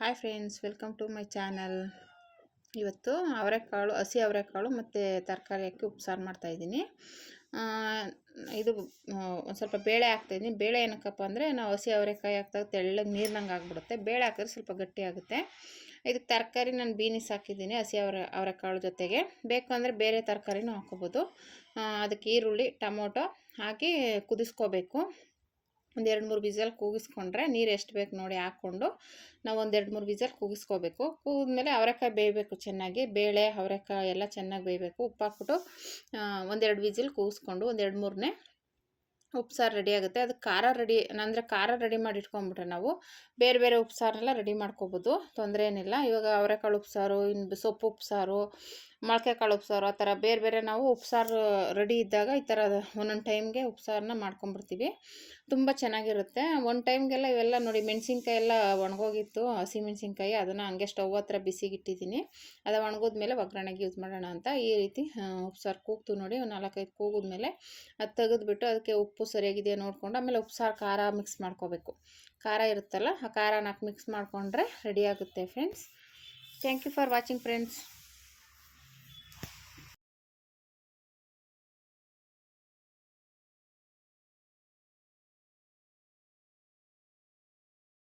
Hi friends welcome to my channel ಇವತ್ತು ಅವರೆಕಾಳು, ಹಸಿ ಅವರೆಕಾಳು ಮತ್ತು ತರಕಾರಿ ಹಾಕಿ ಉಪ್ಸಾರು ಮಾಡ್ತಾಯಿದ್ದೀನಿ ಇದು ಒಂದು ಸ್ವಲ್ಪ ಬೇಳೆ ಹಾಕ್ತಾಯಿದ್ದೀನಿ ಬೇಳೆ ಏನಕ್ಕಪ್ಪ ಅಂದರೆ ನಾವು ಹಸಿ ಅವರೆಕಾಯಿ ಹಾಕಿದಾಗ ತೆಳ್ಳಗೆ ನೀರಿನಂಗೆ ಆಗಿಬಿಡುತ್ತೆ. ಬೇಳೆ ಹಾಕಿದ್ರೆ ಸ್ವಲ್ಪ ಗಟ್ಟಿ ಆಗುತ್ತೆ. ಇದಕ್ಕೆ ತರಕಾರಿ ನಾನು ಬೀನಿಸ್ ಹಾಕಿದ್ದೀನಿ ಹಸಿ ಅವರೆ, ಅವರೆಕಾಳು ಜೊತೆಗೆ. ಬೇಕು ಅಂದರೆ ಬೇರೆ ತರಕಾರಿನೂ ಹಾಕೋಬೋದು ಅದಕ್ಕೆ ಈರುಳ್ಳಿ, ಟೊಮೊಟೊ ಹಾಕಿ ಕುದಿಸ್ಕೋಬೇಕು. ಒಂದು ಎರಡು ಮೂರು ವಿಸಲ್ ಕೂಗಿಸ್ಕೊಂಡ್ರೆ ನೀರು ಎಷ್ಟು ಬೇಕು ನೋಡಿ ಹಾಕ್ಕೊಂಡು ನಾವು ಒಂದು ಎರಡು ಮೂರು ವಿಸಲ್ ಕೂಗಿಸ್ಕೋಬೇಕು. ಕೂಗಿದ್ಮೇಲೆ ಅವರೆಕಾಯಿ ಬೇಯಬೇಕು ಚೆನ್ನಾಗಿ, ಬೇಳೆ, ಅವರೆಕಾಯಿ ಎಲ್ಲ ಚೆನ್ನಾಗಿ ಬೇಯಬೇಕು. ಉಪ್ಪು ಹಾಕ್ಬಿಟ್ಟು ಒಂದೆರಡು ವಿಸಿಲ್ ಕೂಗಿಸ್ಕೊಂಡು ಒಂದೆರಡು ಮೂರನೇ ಉಪ್ಸಾರು ರೆಡಿ ಆಗುತ್ತೆ. ಅದು ಖಾರ ರೆಡಿ ಅಂದರೆ ಖಾರ ರೆಡಿ ಮಾಡಿ ಇಟ್ಕೊಂಡ್ಬಿಟ್ರೆ ನಾವು ಬೇರೆ ಬೇರೆ ಉಪ್ಸಾರೆಲ್ಲ ರೆಡಿ ಮಾಡ್ಕೋಬೋದು. ತೊಂದರೆ ಏನಿಲ್ಲ ಇವಾಗ ಅವರೆಕಾಳು ಉಪ್ಸಾರು ಇನ್ನು ಸೊಪ್ಪು ಉಪ್ಸಾರು ಮೊಳಕೆ ಕಾಳು ಉಪ್ಸಾರು, ಆ ಥರ ಬೇರೆ ಬೇರೆ ನಾವು ಉಪ್ಸಾರು ರೆಡಿ ಇದ್ದಾಗ ಈ ಥರ ಒಂದೊಂದು ಟೈಮ್ಗೆ ಉಪ್ಸಾರನ್ನ ಮಾಡ್ಕೊಂಬರ್ತೀವಿ ತುಂಬ ಚೆನ್ನಾಗಿರುತ್ತೆ. ಒಂದು ಟೈಮ್ಗೆಲ್ಲ ಇವೆಲ್ಲ ನೋಡಿ ಮೆಣಸಿನ್ಕಾಯಿ ಎಲ್ಲ ಒಣಗೋಗಿತ್ತು, ಹಸಿ ಮೆಣಸಿನ್ಕಾಯಿ, ಅದನ್ನು ಹಂಗೆ ಸ್ಟವ್ ಹತ್ರ ಬಿಸಿಗಿಟ್ಟಿದ್ದೀನಿ. ಅದು ಒಣಗೋದ್ಮೇಲೆ ಒಗ್ಗರಣೆಗೆ ಯೂಸ್ ಮಾಡೋಣ ಅಂತ ಈ ರೀತಿ ಉಪ್ಸಾರು ಕೂಗ್ತು ನೋಡಿ ಒಂದು ನಾಲ್ಕೈದು ಕೂಗಿದ್ಮೇಲೆ ಅದು ತೆಗೆದುಬಿಟ್ಟು ಅದಕ್ಕೆ ಉಪ್ಪು ಸರಿಯಾಗಿದೆಯಾ ನೋಡಿಕೊಂಡು ಆಮೇಲೆ ಉಪ್ಸಾರು ಖಾರ ಮಿಕ್ಸ್ ಮಾಡ್ಕೋಬೇಕು. ಖಾರ ಇರುತ್ತಲ್ಲ, ಆ ಖಾರ ನಾಲ್ಕು ಮಿಕ್ಸ್ ಮಾಡಿಕೊಂಡ್ರೆ ರೆಡಿ ಆಗುತ್ತೆ friends thank you for watching friends